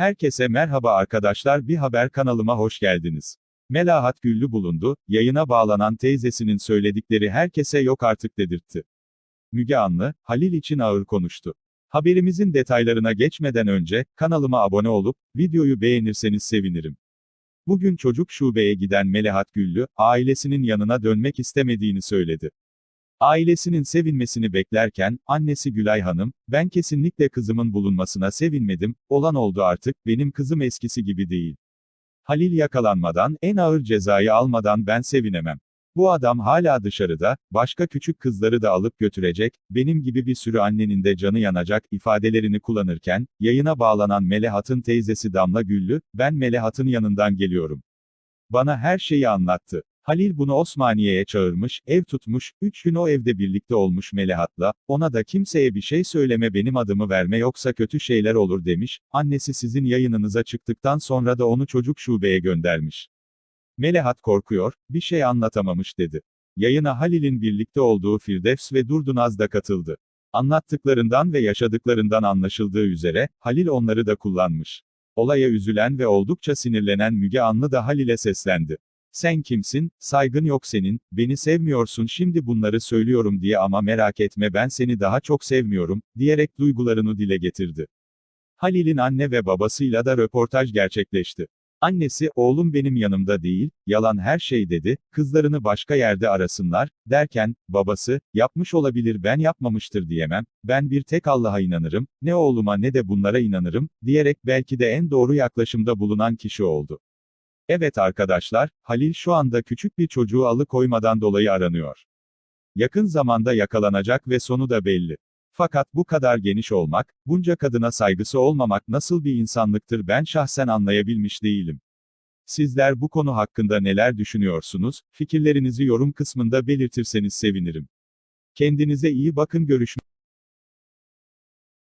Herkese merhaba arkadaşlar bir haber kanalıma hoş geldiniz. Melahat Güllü bulundu, yayına bağlanan teyzesinin söyledikleri herkese yok artık dedirtti. Müge Anlı, Halil için ağır konuştu. Haberimizin detaylarına geçmeden önce, kanalıma abone olup, videoyu beğenirseniz sevinirim. Bugün çocuk şubeye giden Melahat Güllü, ailesinin yanına dönmek istemediğini söyledi. Ailesinin sevinmesini beklerken, annesi Gülay Hanım, ben kesinlikle kızımın bulunmasına sevinmedim, olan oldu artık, benim kızım eskisi gibi değil. Halil yakalanmadan, en ağır cezayı almadan ben sevinemem. Bu adam hala dışarıda, başka küçük kızları da alıp götürecek, benim gibi bir sürü annenin de canı yanacak ifadelerini kullanırken, yayına bağlanan Melahat'ın teyzesi Damla Güllü, ben Melahat'ın yanından geliyorum. Bana her şeyi anlattı. Halil bunu Osmaniye'ye çağırmış, ev tutmuş, üç gün o evde birlikte olmuş Melahat'la, ona da kimseye bir şey söyleme benim adımı verme yoksa kötü şeyler olur demiş, annesi sizin yayınınıza çıktıktan sonra da onu çocuk şubeye göndermiş. Melahat korkuyor, bir şey anlatamamış dedi. Yayına Halil'in birlikte olduğu Firdevs ve Durdunaz da katıldı. Anlattıklarından ve yaşadıklarından anlaşıldığı üzere, Halil onları da kullanmış. Olaya üzülen ve oldukça sinirlenen Müge Anlı da Halil'e seslendi. Sen kimsin, saygın yok senin, beni sevmiyorsun şimdi bunları söylüyorum diye ama merak etme ben seni daha çok sevmiyorum, diyerek duygularını dile getirdi. Halil'in anne ve babasıyla da röportaj gerçekleşti. Annesi, oğlum benim yanımda değil, yalan her şey dedi, kızlarını başka yerde arasınlar, derken, babası, yapmış olabilir ben yapmamıştır diyemem, ben bir tek Allah'a inanırım, ne oğluma ne de bunlara inanırım, diyerek belki de en doğru yaklaşımda bulunan kişi oldu. Evet arkadaşlar, Halil şu anda küçük bir çocuğu alıkoymadan dolayı aranıyor. Yakın zamanda yakalanacak ve sonu da belli. Fakat bu kadar geniş olmak, bunca kadına saygısı olmamak nasıl bir insanlıktır ben şahsen anlayabilmiş değilim. Sizler bu konu hakkında neler düşünüyorsunuz? Fikirlerinizi yorum kısmında belirtirseniz sevinirim. Kendinize iyi bakın görüşmek